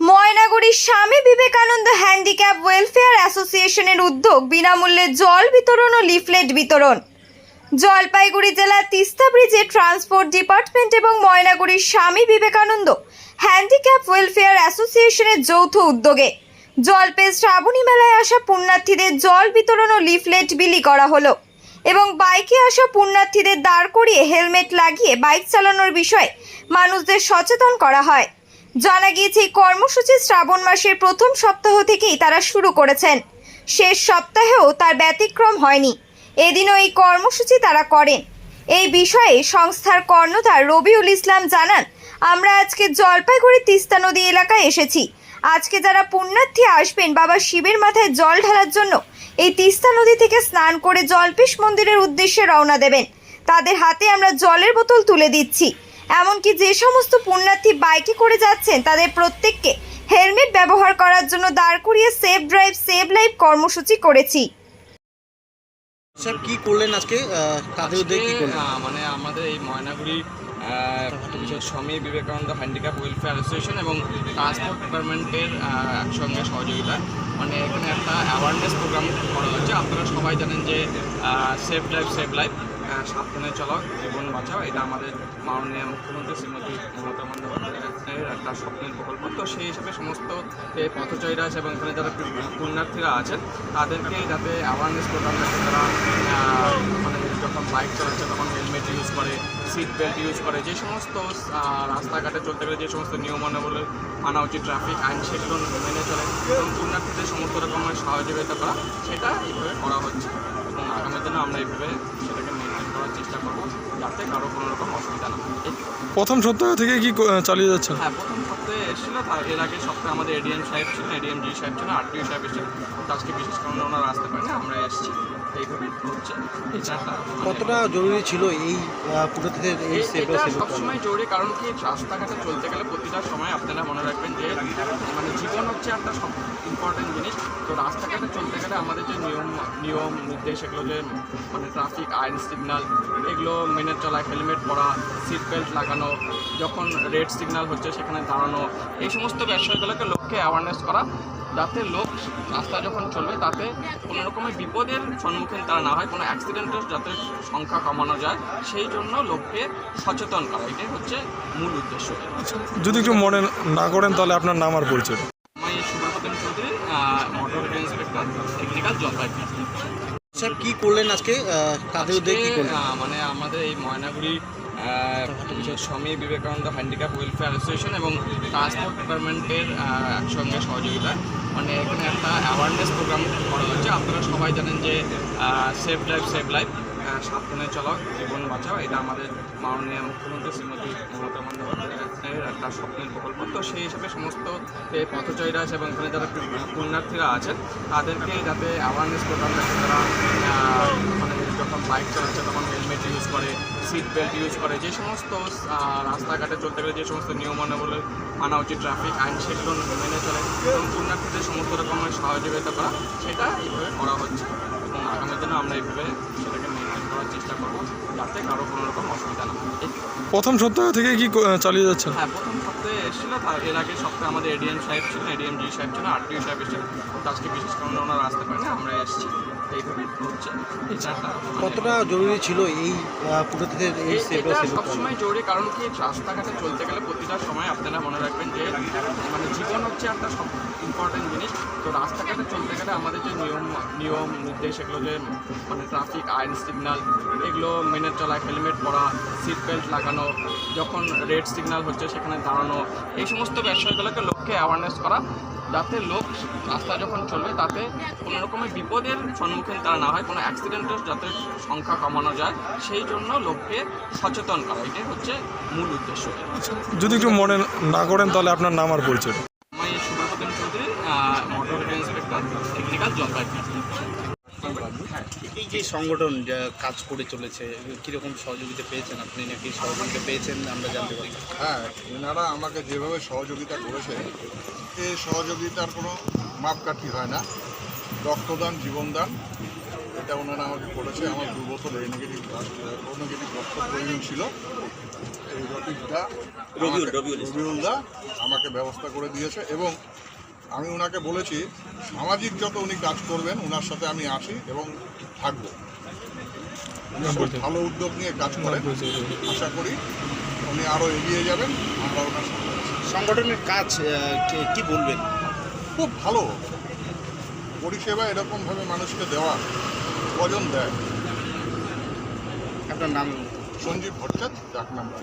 ময়নাগুড়ির স্বামী Vivekananda handicap welfare অ্যাসোসিয়েশনের উদ্যোগ বিনামূল্যে জল বিতরণ ও লিফলেট বিতরণ। জলপাইগুড়ি জেলার তিস্তা ব্রিজে ট্রান্সপোর্ট ডিপার্টমেন্ট এবং ময়নাগুড়ির স্বামী বিবেকানন্দ হ্যান্ডিক্যাপ ওয়েলফেয়ার অ্যাসোসিয়েশনের যৌথ উদ্যোগে জলপে শ্রাবণী মেলায় আসা পুণ্যার্থীদের জল বিতরণ ও লিফলেট বিলি করা হলো এবং বাইকে আসা পুণ্যার্থীদের দাঁড় করিয়ে হেলমেট লাগিয়ে বাইক চালানোর বিষয়ে মানুষদের সচেতন করা হয়। জানা গিয়েছে কর্মসূচি শ্রাবণ মাসের প্রথম সপ্তাহ থেকেই তারা শুরু করেছেন। শেষ সপ্তাহেও তার ব্যতিক্রম হয়নি। এদিনও এই কর্মসূচি তারা করেন। এই বিষয়ে সংস্থার কর্ণধার রবিউল ইসলাম জানান, আমরা আজকে জলপাইগুড়ি তিস্তা নদী এলাকায় এসেছি। আজকে যারা পুণ্যার্থী আসবেন, বাবা শিবের মাথায় জল ঢালার জন্য, এই তিস্তা নদী থেকে স্নান করে জলপেশ মন্দিরের উদ্দেশ্যে রওনা দেবেন। তাদের হাতে আমরা জলের বোতল তুলে দিচ্ছি। এমনকি যে সমস্ত পুণ্যার্থী বাইকে করে যাচ্ছেন তাদের প্রত্যেককে হেলমেট ব্যবহার করার জন্য দাঁড় করিয়ে সেফ ড্রাইভ সেভ লাইফ কর্মসূচি করেছি। স্যার কি করলেন আজকে? কাদের উদ্যোগে কি করলেন? মানে আমাদের এই Moynaguri Swami Vivekananda handicap welfare association এবং ট্রান্সপোর্ট ডিপার্টমেন্টের একসঙ্গে সহযোগিতা। মানে এখানে একটা অ্যাওয়ারনেস প্রোগ্রাম করা হচ্ছে। আপনারা সবাই জানেন যে সেফ ড্রাইভ সেভ লাইফ সাবধানে চলাও জীবন বাঁচাও। এটা আমাদের মাননীয় মুখ্যমন্ত্রী শ্রীমতী মমতা বন্দ্যোপাধ্যায়ের একটা স্বপ্নের প্রকল্প। তো সেই হিসাবে সমস্ত পথচারীরা আছে এবং এখানে যারা পুণ্যার্থীরা আছেন তাদেরকে যাতে অ্যাওয়ারনেস প্রোগ্রাম যাতে তারা মানে যখন বাইক চালাচ্ছে তখন হেলমেট ইউজ করে সিট বেল্ট ইউজ করে যে সমস্ত রাস্তাঘাটে চলতে গেলে যে সমস্ত নিয়মানুবলে আনা উচিত ট্রাফিক আইন সেগুলো মেনে চলে এবং পুণ্যার্থীদের সমস্ত রকমের সহযোগিতা করা সেটা এইভাবে করা হচ্ছে। এবং আগামী দিনে আমরা এইভাবে সেটাকে মেনটেন করার চেষ্টা করব যাতে কারও কোনো রকম অসুবিধা না প্রথম সপ্তাহ থেকে কি চালিয়ে যাচ্ছে হ্যাঁ প্রথম সপ্তাহে এসেছিল তার এর আগে সপ্তাহে আমাদের এডিএম সাহেব ছিলেন এডিএম জি সাহেব ছিলেন আরটিও সাহেব এসেছিলেন তো আজকে বিশেষ কারণে ওনারা আসতে পারেনি আমরা এসেছি। এইভাবে হচ্ছে এটা কতটা জরুরি ছিল এই এটা সেবা সবসময় জরুরি কারণ কি রাস্তাঘাটে চলতে গেলে প্রতিটা সময় আপনারা মনে রাখবেন যে মানে জীবন হচ্ছে একটা সব ইম্পর্টেন্ট জিনিস। তো রাস্তাঘাটে চলতে গেলে আমাদের যে নিয়ম নিয়ম নির্দেশ এগুলো যে মানে ট্রাফিক আইন সিগন্যাল এগুলো মেনে চলা হেলমেট পরা সিট বেল্ট লাগানো যখন রেড সিগনাল হচ্ছে সেখানে দাঁড়ানো এই সমস্ত বিষয়গুলোকে লোককে অ্যাওয়ারনেস করা। যাতে লোক রাস্তা যখন চলবে তাতে কোনো রকমের বিপদের সম্মুখীন তারা না হয় কোনো অ্যাক্সিডেন্টের যাতে সংখ্যা কমানো যায় সেই জন্য লোককে সচেতন করা। এটাই হচ্ছে মূল উদ্দেশ্য। যদি একটু মনে না করেন তাহলে আপনার নাম আর পরিচয়। আমি Subratan Chowdhury motor inspector technical Jalpaiguri sir কি করলেন আজকে? আহ, কাদের উদ্যোগে কি করলেন? মানে আমাদের এই Moynaguri Swami Vivekananda handicap welfare association এবং ট্রান্সপোর্ট ডিপার্টমেন্টের একসঙ্গে সহযোগিতা। মানে এখানে একটা অ্যাওয়ারনেস প্রোগ্রাম করা হচ্ছে। আপনারা সবাই জানেন যে সেফ ড্রাইভ সেভ লাইফ সাবধানে চলাও, জীবন বাঁচাও। এটা আমাদের মাননীয় মুখ্যমন্ত্রী শ্রীমতী মমতা বন্দ্যোপাধ্যায়ের একটা স্বপ্নের প্রকল্প। তো সেই হিসাবে সমস্ত পথচারীরা আছে এবং এখানে যারা পুণ্যার্থীরা আছেন, তাদেরকে যাতে অ্যাওয়ারনেস প্রোগ্রাম তারা মানে যখন বাইক চালাচ্ছে, তখন হেলমেট ইউজ করে সিট বেল্ট ইউজ করে যে সমস্ত রাস্তাঘাটে চলতে গেলে যে সমস্ত নিয়মানুবলে মানা উচিত ট্রাফিক আইন সেগুলো মেনে চলে এবং পুণ্যার্থীদের সমস্ত রকমের সহযোগিতা করা সেটা এইভাবে করা হচ্ছে এবং আগামী দিনে আমরা এইভাবে সেটাকে মেনটেন করার চেষ্টা করব যাতে কারও কোনো রকম অসুবিধা না প্রথম সপ্তাহ থেকে কি চালিয়ে যাচ্ছে হ্যাঁ প্রথম সপ্তাহে এসেছিল তার এর আগে সপ্তাহে আমাদের এডিএম সাহেব ছিল এডিএম জি সাহেব ছিলেন আরটিও সাহেব এসেছিলেন তো আজকে বিশেষ কারণে ওনারা আসতে পারেনি আমরা এসেছি। এইভাবে হচ্ছে কতটা জরুরি ছিল এই এটা সবসময় জরুরি কারণ কি রাস্তাঘাটে চলতে গেলে প্রতিটা সময় আপনারা মনে রাখবেন যে মানে জীবন হচ্ছে একটা সব ইম্পর্টেন্ট জিনিস। তো রাস্তাঘাটে চলতে গেলে আমাদের যে নিয়ম নিয়ম নির্দেশ এগুলো যে মানে ট্রাফিক আইন সিগন্যাল এগুলো মেনে চলা হেলমেট পরা সিট বেল্ট লাগানো যখন রেড সিগনাল হচ্ছে সেখানে দাঁড়ানো এই সমস্ত বিষয়গুলোকে লোককে অ্যাওয়ারনেস করা যাতে লোক রাস্তা যখন চলবে তাতে কোনো রকমের বিপদের সম্মুখীন তারা না হয় কোনো অ্যাক্সিডেন্টের যাতে সংখ্যা কমানো যায় সেই জন্য লোককে সচেতন করা। এটাই হচ্ছে মূল উদ্দেশ্য। যদি একটু মনে না করেন তাহলে আপনার নাম আর পরিচয়। আমি Subratan Chowdhury motor inspector technical Jalpaiguri এই যে সংগঠন যা কাজ করে চলেছে কীরকম সহযোগিতা পেয়েছেন আপনি? নাকি সহযোগিতা পেয়েছেন আমরা জানতে পারি। হ্যাঁ এনারা আমাকে যেভাবে সহযোগিতা করেছে এই সহযোগিতার কোনো মাপকাঠি হয় না। রক্তদান জীবনদান এটা ওনারা আমাকে করেছে। আমার দু বছর এই নেগেটিভ রক্ত প্রয়োজন ছিল। এই আমাকে- রবিউলদা আমাকে ব্যবস্থা করে দিয়েছে এবং আমি ওনাকে বলেছি সামাজিক যত উনি কাজ করবেন ওনার সাথে আমি আসি এবং থাকব। ভালো উদ্যোগ নিয়ে কাজ করেন। আশা করি উনি আরও এগিয়ে যাবেন। আমরা ওনার সাথে। সংগঠনের কাজ কি বলবেন? খুব ভালো। পরিষেবা এরকমভাবে মানুষকে দেওয়া কজন দেয়? আপনার নাম সঞ্জীব ভট্টাচার্য ডাক নাম্বার